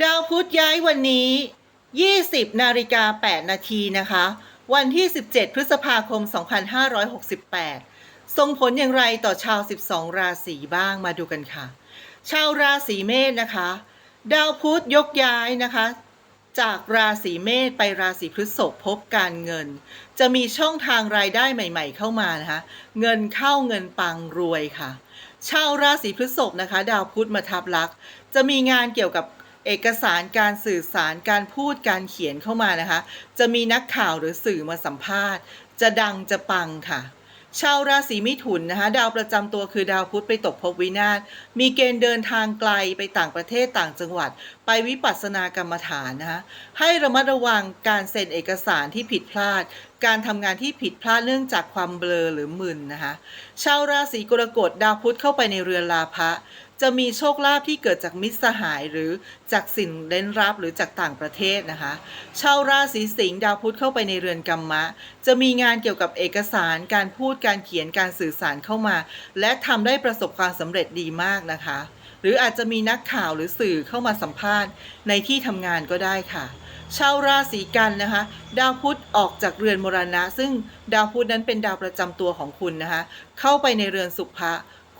ดาวพุธย้ายวันนี้ 20 นาฬิกา 8 นาทีนะคะ วันที่ 17 พฤษภาคม 2568 ส่งผลอย่างไรต่อชาว 12 ราศีบ้างมาดูกันค่ะ ชาวราศีเมษนะคะ ดาวพุธยกย้ายนะคะ จากราศีเมษไปราศีพฤษภพบการเงิน จะมีช่องทางรายได้ใหม่ ๆ เข้ามานะคะ เงินเข้าเงินปังรวยค่ะชาวราศีพฤษภนะคะ ดาวพุธมาทับลักจะมีงานเกี่ยวกับ เอกสารการสื่อสารการพูดการเขียนเข้ามานะคะ จะมีนักข่าวหรือสื่อมาสัมภาษณ์ จะดังจะปังค่ะชาวราศีมิถุนนะคะดาวประจำตัวคือดาวพุธไปตกภพวินาศมีเกณฑ์เดินทางไกลไปต่างประเทศต่างจังหวัด ไปวิปัสสนากรรมฐานนะคะให้ระมัดระวังการเซ็นเอกสารที่ผิดพลาด การทำงานที่ผิดพลาดเนื่องจากความเบลอหรือมึนนะคะชาวราศีกรกฎดาวพุธเข้าไปในเรือนลาภะ จะมีโชคลาภที่เกิดจากมิตรสหายหรือจากสิ่งเล้นลับหรือจากต่างประเทศนะคะชาวราศีสิงห์ดาวพุธเข้าไปในเรือนกรรมะ จะมีงานเกี่ยวกับเอกสารการพูดการเขียนการสื่อสารเข้ามา และทำได้ประสบความสำเร็จดีมากนะคะ หรืออาจจะมีนักข่าวหรือสื่อเข้ามาสัมภาษณ์ ในที่ทำงานก็ได้ค่ะชาวราศีกันนะคะ ดาวพุธออกจากเรือนมรณะ ซึ่งดาวพุธนั้นเป็นดาวประจำตัวของคุณนะคะ เข้าไปในเรือนสุภะ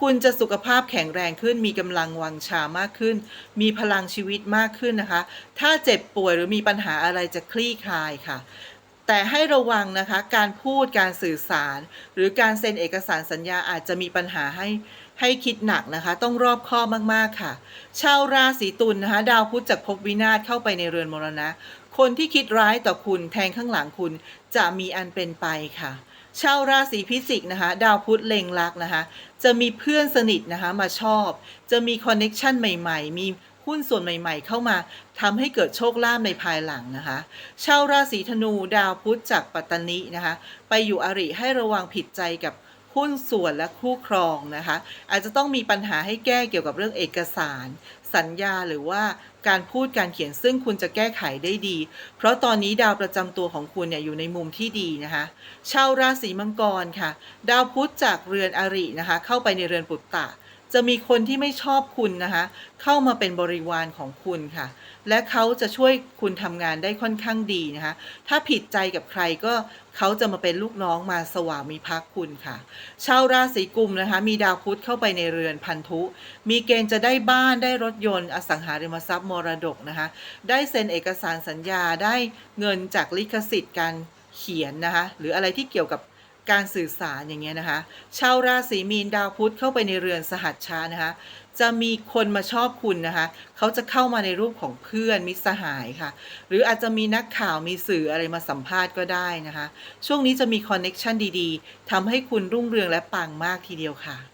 คุณจะสุขภาพแข็งแรงขึ้น มีกำลังวังชามากขึ้น มีพลังชีวิตมากขึ้นนะคะ ถ้าเจ็บป่วยหรือมีปัญหาอะไรจะคลี่คลายค่ะ แต่ให้ระวังนะคะ การพูดการสื่อสาร หรือการเซ็นเอกสารสัญญาอาจจะมีปัญหาให้ให้คิดหนักนะคะ ต้องรอบคอบมากๆค่ะ ชาวราศีตุลนะคะ ดาวพุธจากภพวินาศเข้าไปในเรือนมรณะ คนที่คิดร้ายต่อคุณแทงข้างหลังคุณจะมีอันเป็นไปค่ะ ชาวราศีพิจิกนะคะ ดาวพุธเล็งรักนะคะ จะมีเพื่อนสนิทนะคะมาชอบ จะมีคอนเน็กชันใหม่ ๆ มีหุ้นส่วนใหม่ ๆ เข้ามาทำให้เกิดโชคลาภในภายหลังนะคะ ชาวราศีธนูดาวพุธจากปัตตานีนะคะ ไปอยู่อริให้ระวังผิดใจกับ หุ้นส่วนและคู่ครองนะคะ อาจจะต้องมีปัญหาให้แก้เกี่ยวกับเรื่องเอกสาร สัญญาหรือว่าการพูดการเขียนซึ่งคุณจะแก้ไขได้ดี เพราะตอนนี้ดาวประจำตัวของคุณเนี่ยอยู่ในมุมที่ดีนะคะชาวราศีมังกรค่ะ ดาวพุธจากเรือนอรินะคะ เข้าไปในเรือนปุตตะ จะมีคนที่ไม่ชอบคุณนะคะ เข้ามาเป็นบริวารของคุณค่ะ และเขาจะช่วยคุณทำงานได้ค่อนข้างดีนะคะ ถ้าผิดใจกับใครก็เขาจะมาเป็นลูกน้องมาสวามิภักดิ์คุณค่ะ ชาวราศีกุมนะคะ มีดาวพุธเข้าไปในเรือนพันธุ มีเกณฑ์จะได้บ้านได้รถยนต์ อสังหาริมทรัพย์มรดกนะคะ ได้เซ็นเอกสารสัญญาได้เงินจากลิขสิทธิ์การเขียนนะคะ หรืออะไรที่เกี่ยวกับ การสื่อสารอย่างเงี้ยนะคะ ชาวราศีมีนดาวพุธเข้าไปในเรือนสหัสชานะคะ จะมีคนมาชอบคุณนะคะ เขาจะเข้ามาในรูปของเพื่อนมิตรสหายค่ะ หรืออาจจะมีนักข่าวมีสื่ออะไรมาสัมภาษณ์ก็ได้นะคะ ช่วงนี้จะมีคอนเน็กชันดีๆทำให้คุณรุ่งเรืองและปังมากทีเดียวค่ะ